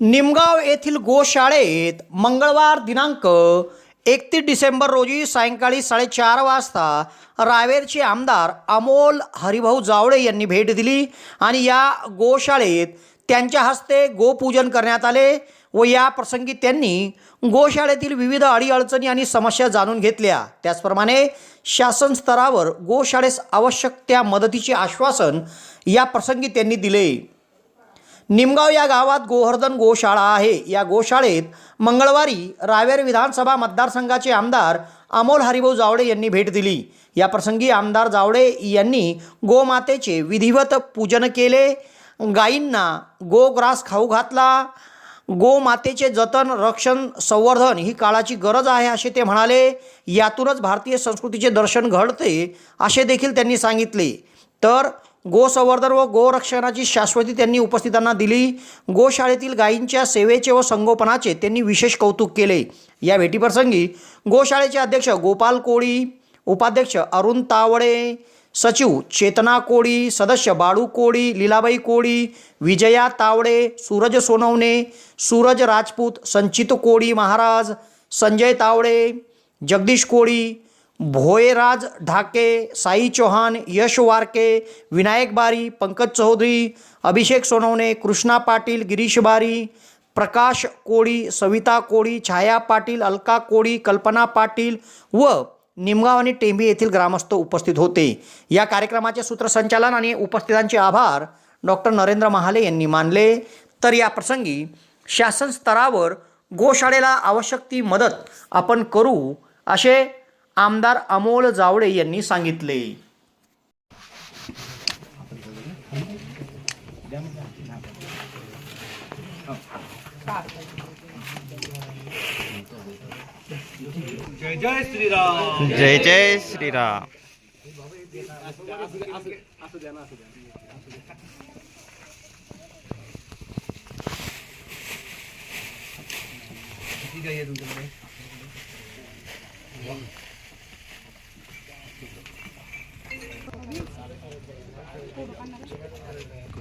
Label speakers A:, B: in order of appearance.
A: निमगाव येथील गोशाळेत मंगळवार दिनांक एकतीस डिसेंबर रोजी सायंकाळी साडेचार वाजता रावेरचे आमदार अमोल हरिभाऊ जावळे यांनी भेट दिली आणि या गोशाळेत त्यांच्या हस्ते गोपूजन करण्यात आले व या प्रसंगी त्यांनी गोशाळेतील विविध अडीअडचणी आणि समस्या जाणून घेतल्या. त्याचप्रमाणे शासन स्तरावर गोशाळेस आवश्यक त्या मदतीचे आश्वासन या प्रसंगी त्यांनी दिले. निमगाव या गावात गोवर्धन गोशाळा आहे. या गोशाळेत मंगळवारी रावेर विधानसभा मतदारसंघाचे आमदार अमोल हरिभाऊ जावडे यांनी भेट दिली. या प्रसंगी आमदार जावडे यांनी गोमातेचे विधिवत पूजन केले. गायींना गोग्रास खाऊ घातला. गोमातेचे जतन रक्षण संवर्धन ही काळाची गरज आहे असे ते म्हणाले. यातूनच भारतीय संस्कृतीचे दर्शन घडते असे देखील त्यांनी सांगितले. तर गोसंवर्धन व गोरक्षणाची शाश्वती त्यांनी उपस्थितांना दिली. गोशाळेतील गायींच्या सेवेचे व संगोपनाचे त्यांनी विशेष कौतुक केले. या भेटीप्रसंगी गोशाळेचे अध्यक्ष गोपाल कोळी उपाध्यक्ष अरुण तावडे सचिव चेतना कोळी सदस्य बाळू कोळी लीलाबाई कोळी विजया तावडे सूरज सोनवणे सूरज राजपूत संचित कोळी महाराज संजय तावडे जगदीश कोळी भोयराज ढाके साई चौहान यश वारके विनायक बारी पंकज चौधरी अभिषेक सोनवणे कृष्णा पाटील गिरीश बारी प्रकाश कोळी सविता कोळी छाया पाटील अलका कोळी कल्पना पाटील व निमगाव आणि टेंबी येथील ग्रामस्थ उपस्थित होते. या कार्यक्रमाचे सूत्रसंचालन आणि उपस्थितांचे आभार डॉक्टर नरेंद्र महाले यांनी मानले. तर या प्रसंगी शासन स्तरावर गोशाळेला आवश्यक ती मदत आपण करू असे आमदार अमोल जावडे यांनी सांगितले.
B: जय जय श्रीराम.
C: जय जय श्रीराम.
B: किती गाई आहे तुमच्याकडे?